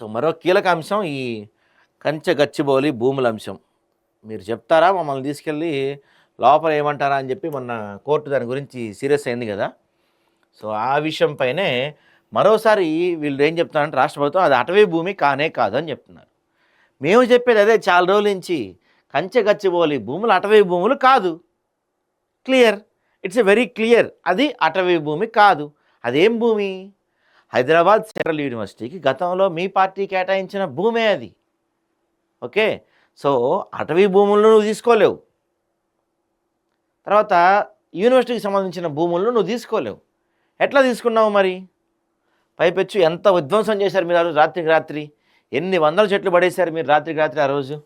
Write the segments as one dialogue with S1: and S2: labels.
S1: So మరో కీలక అంశం ఈ కంచె గచ్చిబౌలి భూముల అంశం. మీరు చెప్తారా? మమ్మల్ని తీసుకెళ్ళి లోపల ఏమంటారా అని చెప్పి మొన్న కోర్టు దాని గురించి సీరియస్ అయింది కదా. సో ఆ విషయంపైనే మరోసారి వీళ్ళు ఏం చెప్తున్నారంటే రాష్ట్ర ప్రభుత్వం అది అటవీ భూమి కానే కాదు అని చెప్తున్నారు. మేము చెప్పేది అదే చాలా రోజుల నుంచి కంచె గచ్చిబోలి భూములు అటవీ భూములు కాదు. Clear. It's a very clear. అది అటవీ భూమి కాదు. అదేం భూమి? హైదరాబాద్ సెంట్రల్ యూనివర్సిటీకి గతంలో మీ పార్టీ కేటాయించిన భూమే అది. ఓకే? సో అటవీ భూములను నువ్వు తీసుకోలేవు. తర్వాత యూనివర్సిటీకి సంబంధించిన భూములను నువ్వు తీసుకోలేవు. ఎట్లా తీసుకున్నావు మరి? పైపెచ్చు ఎంత విధ్వంసం చేశారు మీరు ఆ రోజు రాత్రికి రాత్రి? ఎన్ని వందల చెట్లు పడేశారు మీరు రాత్రికి రాత్రి ఆ రోజు?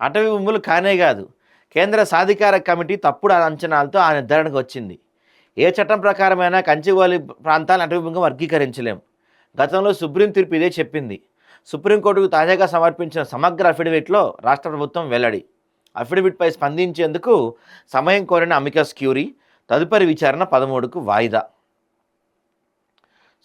S1: అటవీ భూములు కానే కాదు. కేంద్ర సాధికార కమిటీ తప్పుడు అంచనాలతో ఆ నిర్ధారణకు వచ్చింది. ఏ చట్టం ప్రకారమైనా కంచివాలి ప్రాంతాలను అటవీభంగా వర్గీకరించలేం. గతంలో సుప్రీం తీర్పు ఇదే చెప్పింది. సుప్రీంకోర్టుకు తాజాగా సమర్పించిన సమగ్ర అఫిడవిట్లో రాష్ట్ర ప్రభుత్వం వెల్లడి. అఫిడవిట్పై స్పందించేందుకు సమయం కోరిన అమికస్ క్యూరీ తదుపరి విచారణ పదమూడుకు వాయిదా.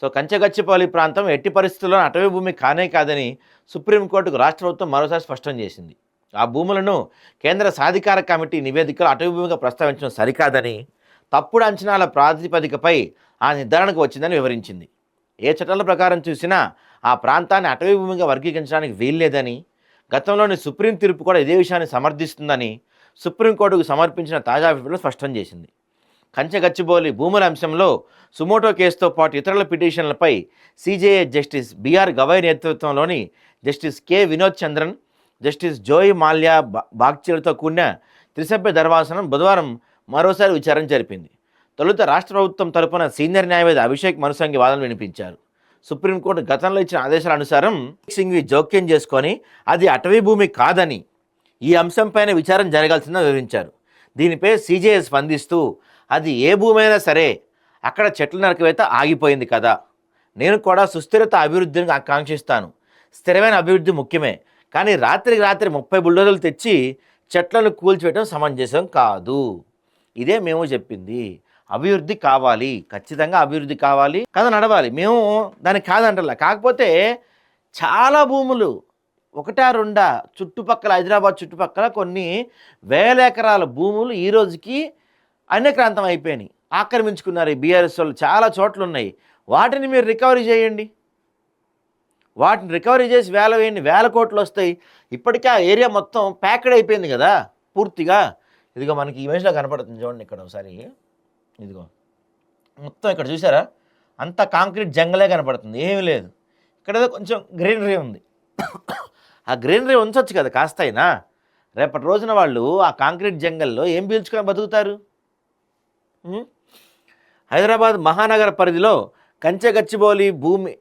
S1: సో కంచగచ్చిపల్లి ప్రాంతం ఎట్టి పరిస్థితుల్లో అటవీ భూమి కానే కాదని సుప్రీంకోర్టుకు రాష్ట్ర ప్రభుత్వం మరోసారి స్పష్టం చేసింది. ఆ భూములను కేంద్ర సాధికార కమిటీ నివేదికలో అటవీ భూమిగా ప్రస్తావించడం సరికాదని తప్పుడు అంచనాల ప్రాతిపదికపై ఆ నిర్ధారణకు వచ్చిందని వివరించింది. ఏ చట్టాల ప్రకారం చూసినా ఆ ప్రాంతాన్ని అటవీ భూమిగా వర్గీకరించడానికి వీల్లేదని గతంలోని సుప్రీం తీర్పు కూడా ఇదే విషయాన్ని సమర్థిస్తుందని సుప్రీంకోర్టుకు సమర్పించిన తాజా అభిప్రాయంలో స్పష్టం చేసింది. కంచెగచ్చిబౌలి భూముల అంశంలో సుమోటో కేసుతో పాటు ఇతరుల పిటిషన్లపై CJA justice B R Gavai నేతృత్వంలోని justice K. Vinod Chandran justice Joymalya బా బాగ్చీలతో కూడిన త్రిసభ్య ధర్మాసనం బుధవారం మరోసారి విచారణ జరిపింది. తొలుత రాష్ట్ర ప్రభుత్వం తరపున సీనియర్ న్యాయవాది అభిషేక్ మనుసంగి వాదనలు వినిపించారు. సుప్రీంకోర్టు గతంలో ఇచ్చిన ఆదేశాల అనుసారం సింగ్వి జోక్యం చేసుకొని అది అటవీ భూమి కాదని ఈ అంశంపైన విచారణ జరగాల్సిందని వివరించారు. దీనిపై సీజేఏ స్పందిస్తూ అది ఏ భూమి అయినా సరే అక్కడ చెట్ల నరకవేత ఆగిపోయింది కదా. నేను కూడా సుస్థిరత అభివృద్ధిని ఆకాంక్షిస్తాను స్థిరమైన అభివృద్ధి ముఖ్యమే. కానీ రాత్రికి రాత్రి ముప్పై బుల్డోజర్లు తెచ్చి చెట్లను కూల్చివేయడం సమంజసం కాదు. ఇదే మేము చెప్పింది. అభివృద్ధి కావాలి. ఖచ్చితంగా అభివృద్ధి కావాలి. కథ నడవాలి. మేము దానికి కాదంటలా. కాకపోతే చాలా భూములు ఒకటా రెండా చుట్టుపక్కల హైదరాబాద్ చుట్టుపక్కల కొన్ని వేల ఎకరాల భూములు ఈ రోజుకి అన్యక్రాంతం అయిపోయినాయి. ఆక్రమించుకున్నారు ఈ బీఆర్ఎస్ వాళ్ళు. చాలా చోట్ల ఉన్నాయి వాటిని మీరు రికవరీ చేయండి. వాటిని రికవరీ చేసి వేల వేయండి. వేల కోట్లు వస్తాయి. ఇప్పటికే ఆ ఏరియా మొత్తం ప్యాక్డ్ అయిపోయింది కదా పూర్తిగా. ఇదిగో మనకి ఇమేజ్లో కనపడుతుంది చూడండి ఇక్కడ ఒకసారి. ఇదిగో. మొత్తం ఇక్కడ చూసారా? అంతా కాంక్రీట్ జంగలే కనపడుతుంది. ఏమీ లేదు. ఇక్కడ ఏదో కొంచెం గ్రీనరీ ఉంది. ఆ గ్రీనరీ ఉంచవచ్చు కదా కాస్త అయినా రేపటి రోజున వాళ్ళు ఆ కాంక్రీట్ జంగల్లో ఏం పీల్చుకొని బతుకుతారు? హైదరాబాద్ మహానగర పరిధిలో కంచెగచ్చిబౌలి భూమి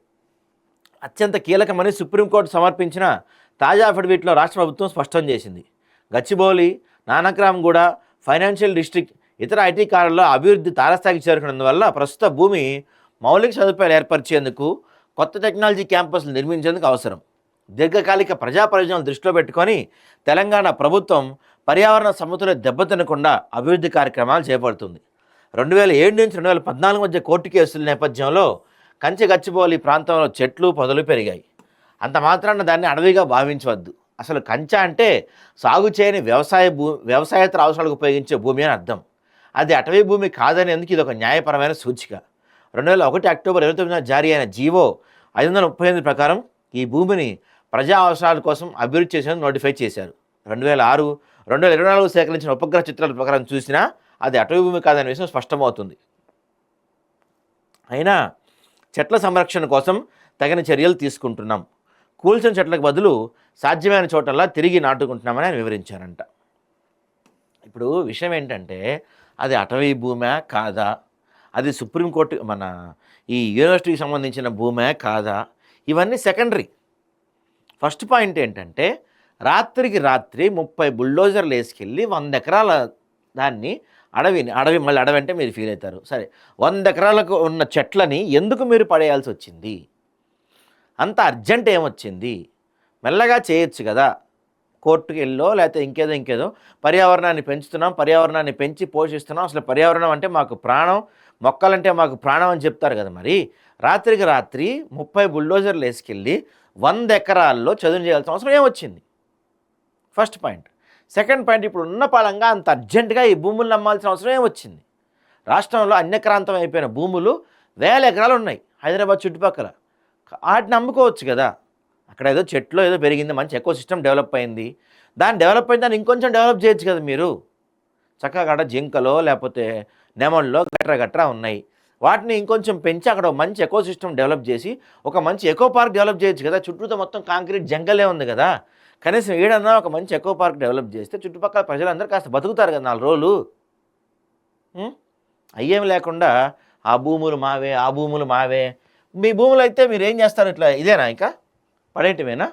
S1: అత్యంత కీలకమని సుప్రీంకోర్టు సమర్పించిన తాజా అఫిడవిట్లో రాష్ట్ర ప్రభుత్వం స్పష్టం చేసింది. గచ్చిబౌలి నానక్రామ్ కూడా ఫైనాన్షియల్ డిస్ట్రిక్ట్ ఇతర ఐటీ కారుల్లో అభివృద్ధి తారస్థాయికి చేరుకున్నందువల్ల ప్రస్తుత భూమి మౌలిక సదుపాయాలు ఏర్పరిచేందుకు కొత్త టెక్నాలజీ క్యాంపస్లు నిర్మించేందుకు అవసరం. దీర్ఘకాలిక ప్రజా ప్రయోజనాలు దృష్టిలో పెట్టుకొని తెలంగాణ ప్రభుత్వం పర్యావరణ సమతుల దెబ్బతినకుండా అభివృద్ధి కార్యక్రమాలు చేపడుతుంది. రెండు వేల ఏడు నుంచి రెండు వేల పద్నాలుగు మధ్య కోర్టు కేసుల నేపథ్యంలో కంచె గచ్చిబౌలి ప్రాంతంలో చెట్లు పొదలు పెరిగాయి. అంత మాత్రాన దాన్ని అడవిగా భావించవద్దు. అసలు కంచ అంటే సాగు చేయని వ్యవసాయ భూ వ్యవసాయేతర అవసరాలకు ఉపయోగించే భూమి అని అర్థం. అది అటవీ భూమి కాదనేందుకు ఇది ఒక న్యాయపరమైన సూచిక? రెండు వేల ఒకటి అక్టోబర్ ఇరవై తొమ్మిదిన జారీ అయిన జీవో ఐదు వందల ముప్పై ఎనిమిది ప్రకారం ఈ భూమిని ప్రజా అవసరాల కోసం అభివృద్ధి చేసేందుకు నోటిఫై చేశారు. రెండు వేల ఆరు రెండు వేల ఇరవై నాలుగు సేకరించిన ఉపగ్రహ చిత్రాల ప్రకారం చూసినా అది అటవీ భూమి కాదనే విషయం స్పష్టమవుతుంది. అయినా చెట్ల సంరక్షణ కోసం తగిన చర్యలు తీసుకుంటున్నాం. కూల్చిన చెట్లకు బదులు సాధ్యమైన చోటల్లా తిరిగి నాటుకుంటున్నామని ఆయన వివరించారంట. ఇప్పుడు విషయం ఏంటంటే అది అటవీ భూమే కాదా? అది సుప్రీంకోర్టు మన ఈ యూనివర్సిటీకి సంబంధించిన భూమే కాదా? ఇవన్నీ సెకండరీ. ఫస్ట్ పాయింట్ ఏంటంటే రాత్రికి రాత్రి ముప్పై బుల్డోజర్లు వేసుకెళ్ళి వంద ఎకరాల దాన్ని అడవిని అడవి మళ్ళీ అడవి అంటే మీరు ఫీల్ అవుతారు. సరే వంద ఎకరాలకు ఉన్న చెట్లని ఎందుకు మీరు పడేయాల్సి వచ్చింది? అంత అర్జెంట్ ఏమొచ్చింది? మెల్లగా చేయొచ్చు కదా. కోర్టుకి వెళ్ళో లేకపోతే ఇంకేదో ఇంకేదో. పర్యావరణాన్ని పెంచుతున్నాం పర్యావరణాన్ని పెంచి పోషిస్తున్నాం. అసలు పర్యావరణం అంటే మాకు ప్రాణం మొక్కలంటే మాకు ప్రాణం అని చెప్తారు కదా మరి. రాత్రికి రాత్రి ముప్పై బుల్డోజర్లు వేసుకెళ్ళి వంద ఎకరాల్లో చదువు చేయాల్సిన అవసరం ఏమొచ్చింది? First point. సెకండ్ పాయింట్ ఇప్పుడు ఉన్న పాలంగా అంత అర్జెంటుగా ఈ భూములను నమ్మాల్సిన అవసరం ఏమొచ్చింది? రాష్ట్రంలో అన్యక్రాంతం అయిపోయిన భూములు వేల ఎకరాలు ఉన్నాయి హైదరాబాద్ చుట్టుపక్కల. వాటిని అమ్ముకోవచ్చు కదా. అక్కడ ఏదో చెట్లు ఏదో పెరిగింది మంచి ఎకో సిస్టమ్ డెవలప్ అయింది. దాన్ని డెవలప్ అయిన దాన్ని ఇంకొంచెం డెవలప్ చేయొచ్చు కదా మీరు. చక్కగా అక్కడ జింకలో లేకపోతే నెమల్లో గట్రా గట్రా ఉన్నాయి. వాటిని ఇంకొంచెం పెంచి అక్కడ ఒక మంచి ఎకో సిస్టమ్ డెవలప్ చేసి ఒక మంచి ఎకో పార్క్ డెవలప్ చేయొచ్చు కదా. చుట్టూతో మొత్తం కాంక్రీట్ జంగలే ఉంది కదా. కనీసం ఏడన్నా ఒక మంచి ఎకో పార్క్ డెవలప్ చేస్తే చుట్టుపక్కల ప్రజలందరూ కాస్త బతుకుతారు కదా నాలుగు రోజులు. అయ్యేం లేకుండా ఆ భూములు మావే ఆ భూములు మావే. మీ భూములు అయితే మీరు ఏం చేస్తారు ఇట్లా? ఇదేనా ఇంకా? పడేయటమేనా